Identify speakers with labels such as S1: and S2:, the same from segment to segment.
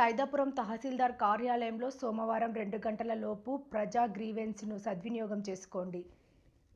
S1: సైదాపురం తహసీల్దార్ కార్యాలయంలో సోమవారం రెండు గంటల లోపు ప్రజా గ్రీవెన్స్ను సద్వినియోగం చేసుకోండి.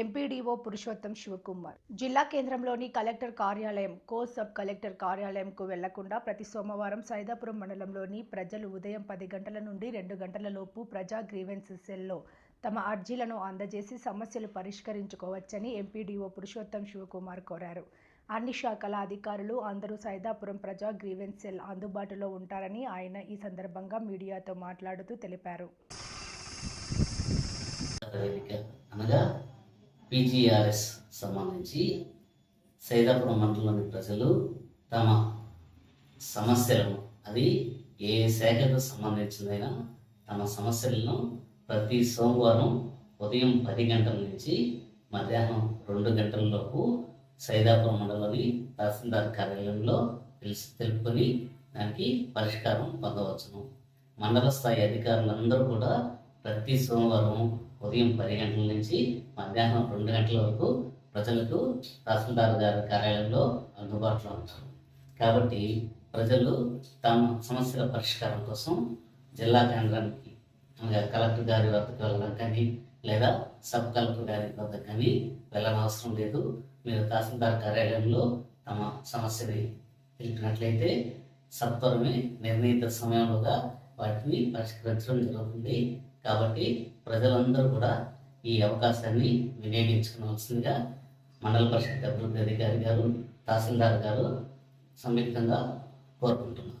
S1: ఎంపీడీఓ పురుషోత్తం శివకుమార్. జిల్లా కేంద్రంలోని కలెక్టర్ కార్యాలయం కో సబ్ కలెక్టర్ కార్యాలయంకు వెళ్ళకుండా ప్రతి సోమవారం సైదాపురం మండలంలోని ప్రజలు ఉదయం పది గంటల నుండి రెండు గంటల లోపు ప్రజా గ్రీవెన్స్ సెల్లో తమ అర్జీలను అందజేసి సమస్యలు పరిష్కరించుకోవచ్చని ఎంపీడీఓ పురుషోత్తం శివకుమార్ కోరారు. అన్ని శాఖల అధికారులు అందరూ సైదాపురం ప్రజా గ్రీవెన్స్ సెల్ అందుబాటులో ఉంటారని ఆయన ఈ సందర్భంగా మీడియాతో మాట్లాడుతూ తెలిపారు.
S2: అనగా పీజీఆర్ఎస్ సంబంధించి సైదాపురం మండలంలోని ప్రజలు తమ సమస్యలను అది ఏ శాఖకు సంబంధించిందైనా తమ సమస్యలను ప్రతి సోమవారం ఉదయం పది గంటల నుంచి మధ్యాహ్నం రెండు గంటల లోపు సైదాపురం మండలంలోని తహసీల్దార్ కార్యాలయంలో తెలిసి తెలుపుకొని దానికి పరిష్కారం పొందవచ్చును. మండల స్థాయి అధికారులందరూ కూడా ప్రతి సోమవారం ఉదయం పది గంటల నుంచి మధ్యాహ్నం రెండు గంటల వరకు ప్రజలకు తహసీల్దార్ గారి కార్యాలయంలో అందుబాటులో ఉంటారు. కాబట్టి ప్రజలు తమ సమస్యల పరిష్కారం కోసం జిల్లా కేంద్రానికి అనగా కలెక్టర్ గారి వద్దకు వెళ్ళడం కానీ లేదా సబ్ కలెక్టర్ గారి వద్దకు కానీ వెళ్ళనవసరం లేదు. మీరు తహసీల్దార్ కార్యాలయంలో తమ సమస్యని తెలిపినట్లయితే సత్వరమే నిర్ణీత సమయంలోగా వాటిని పరిష్కరించడం జరుగుతుంది. కాబట్టి ప్రజలందరూ కూడా ఈ అవకాశాన్ని వినియోగించుకోవాల్సిందిగా మండల పరిషత్ అభివృద్ధి అధికారి గారు తహసీల్దార్ గారు సంయుక్తంగా కోరుకుంటున్నారు.